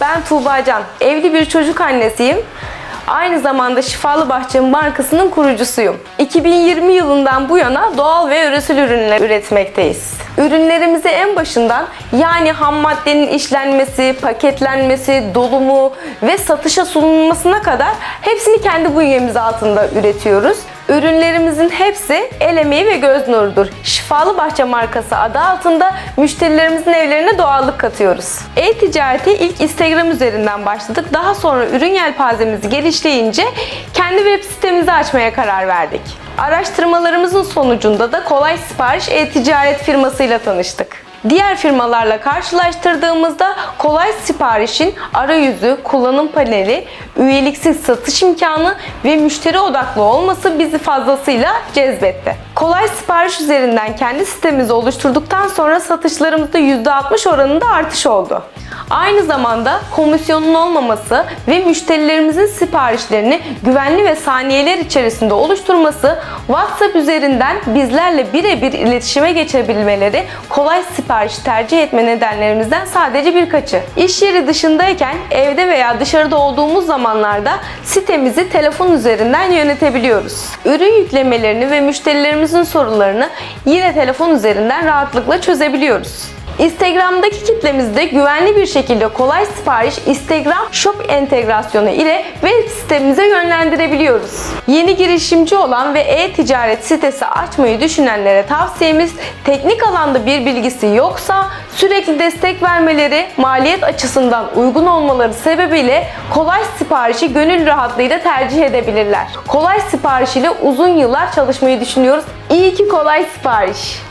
Ben Tuğba Can. Evli bir çocuk annesiyim. Aynı zamanda Şifalı Bahçe markasının kurucusuyum. 2020 yılından bu yana doğal ve yöresel ürünler üretmekteyiz. Ürünlerimizi en başından yani ham maddenin işlenmesi, paketlenmesi, dolumu ve satışa sunulmasına kadar hepsini kendi bünyemiz altında üretiyoruz. Ürünlerimizin hepsi el emeği ve göz nurudur. Şifalı Bahçe markası adı altında müşterilerimizin evlerine doğallık katıyoruz. E-ticarete ilk Instagram üzerinden başladık. Daha sonra ürün yelpazemizi genişleyince kendi web sitemizi açmaya karar verdik. Araştırmalarımızın sonucunda da Kolay Sipariş e-ticaret firmasıyla tanıştık. Diğer firmalarla karşılaştırdığımızda kolay siparişin arayüzü, kullanım paneli, üyeliksiz satış imkanı ve müşteri odaklı olması bizi fazlasıyla cezbetti. Kolay sipariş üzerinden kendi sitemizi oluşturduktan sonra satışlarımızda %60 oranında artış oldu. Aynı zamanda komisyonun olmaması ve müşterilerimizin siparişlerini güvenli ve saniyeler içerisinde oluşturması WhatsApp üzerinden bizlerle birebir iletişime geçebilmeleri kolay sipariş tercih etme nedenlerimizden sadece birkaçı. İş yeri dışındayken evde veya dışarıda olduğumuz zamanlarda sitemizi telefon üzerinden yönetebiliyoruz. Ürün yüklemelerini ve müşterilerimizin sorularını yine telefon üzerinden rahatlıkla çözebiliyoruz. Instagram'daki kitlemizde güvenli bir şekilde kolay sipariş Instagram Shop entegrasyonu ile web sitemize yönlendirebiliyoruz. Yeni girişimci olan ve e-ticaret sitesi açmayı düşünenlere tavsiyemiz teknik alanda bir bilgisi yoksa sürekli destek vermeleri, maliyet açısından uygun olmaları sebebiyle kolay siparişi gönül rahatlığıyla tercih edebilirler. Kolay sipariş ile uzun yıllar çalışmayı düşünüyoruz. İyi ki kolay sipariş.